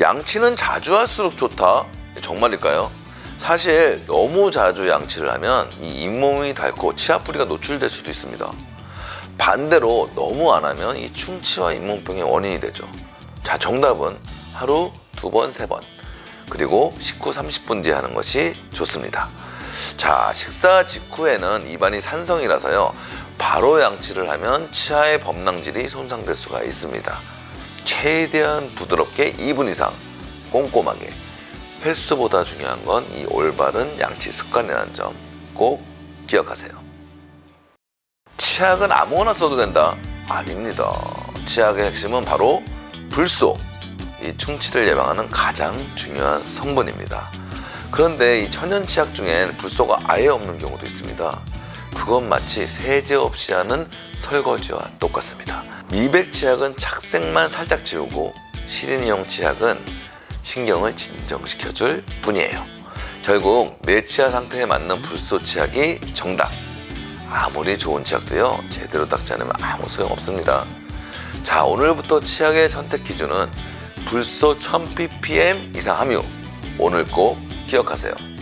양치는 자주 할수록 좋다. 정말일까요? 사실 너무 자주 양치를 하면 이 잇몸이 닳고 치아 뿌리가 노출될 수도 있습니다. 반대로 너무 안 하면 이 충치와 잇몸병의 원인이 되죠. 자, 정답은 하루 두 번, 세 번. 그리고 식후 30분 뒤에 하는 것이 좋습니다. 자, 식사 직후에는 입안이 산성이라서요. 바로 양치를 하면 치아의 범랑질이 손상될 수가 있습니다. 최대한 부드럽게 2분 이상 꼼꼼하게 횟수보다 중요한 건 이 올바른 양치 습관이라는 점 꼭 기억하세요. 치약은 아무거나 써도 된다? 아닙니다. 치약의 핵심은 바로 불소. 이 충치를 예방하는 가장 중요한 성분입니다. 그런데 이 천연 치약 중엔 불소가 아예 없는 경우도 있습니다. 그건 마치 세제 없이 하는 설거지와 똑같습니다. 미백 치약은 착색만 살짝 지우고 시린이용 치약은 신경을 진정시켜줄 뿐이에요. 결국 내 치아 상태에 맞는 불소 치약이 정답. 아무리 좋은 치약도요 제대로 닦지 않으면 아무 소용 없습니다. 자 오늘부터 치약의 선택 기준은 불소 1000ppm 이상 함유. 오늘 꼭 기억하세요.